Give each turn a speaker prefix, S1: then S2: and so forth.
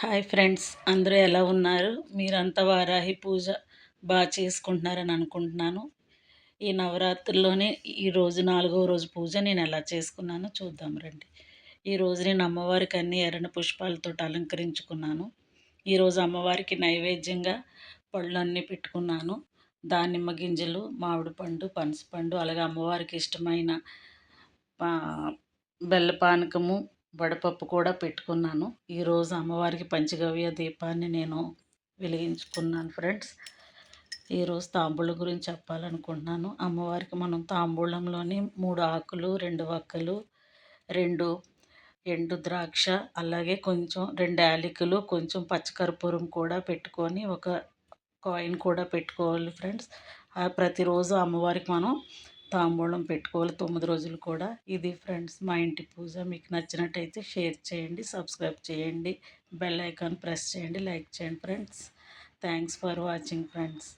S1: Hi friends అందరూ ఎలా ఉన్నారు? మీరంతా వారాహి పూజ బాగా చేసుకుంటున్నారని అనుకుంటున్నాను. ఈ నవరాత్రుల్లోనే ఈరోజు నాలుగవ రోజు పూజ నేను ఎలా చేసుకున్నానో చూద్దాం రండి. ఈరోజు నేను అమ్మవారికి అన్ని ఎర్రని పుష్పాలతో అలంకరించుకున్నాను. ఈరోజు అమ్మవారికి నైవేద్యంగా పళ్ళన్నీ పెట్టుకున్నాను. దానిమ్మ గింజలు మామిడి పండు పనసపండు అలాగే అమ్మవారికి ఇష్టమైన బెల్ల పానకము వడపప్పు కూడా పెట్టుకున్నాను. ఈరోజు అమ్మవారికి పంచగవ్య దీపాన్ని నేను వెలిగించుకున్నాను ఫ్రెండ్స్. ఈరోజు తాంబూలం గురించి చెప్పాలనుకుంటున్నాను. అమ్మవారికి మనం తాంబూలంలోని మూడు ఆకులు రెండు వక్కలు రెండు ఎండు ద్రాక్ష అలాగే కొంచెం రెండు యాలకులు కొంచెం పచ్చకర్పూరం కూడా పెట్టుకొని ఒక కాయిన్ కూడా పెట్టుకోవాలి ఫ్రెండ్స్. ప్రతిరోజు అమ్మవారికి మనం తాంబూలం పెట్టుకోవాలి తొమ్మిది రోజులు కూడా. ఇది ఫ్రెండ్స్ మా ఇంటి పూజ. మీకు నచ్చినట్టయితే షేర్ చేయండి సబ్స్క్రైబ్ చేయండి బెల్ ఐకాన్ ప్రెస్ చేయండి లైక్ చేయండి friends. Thanks for watching friends.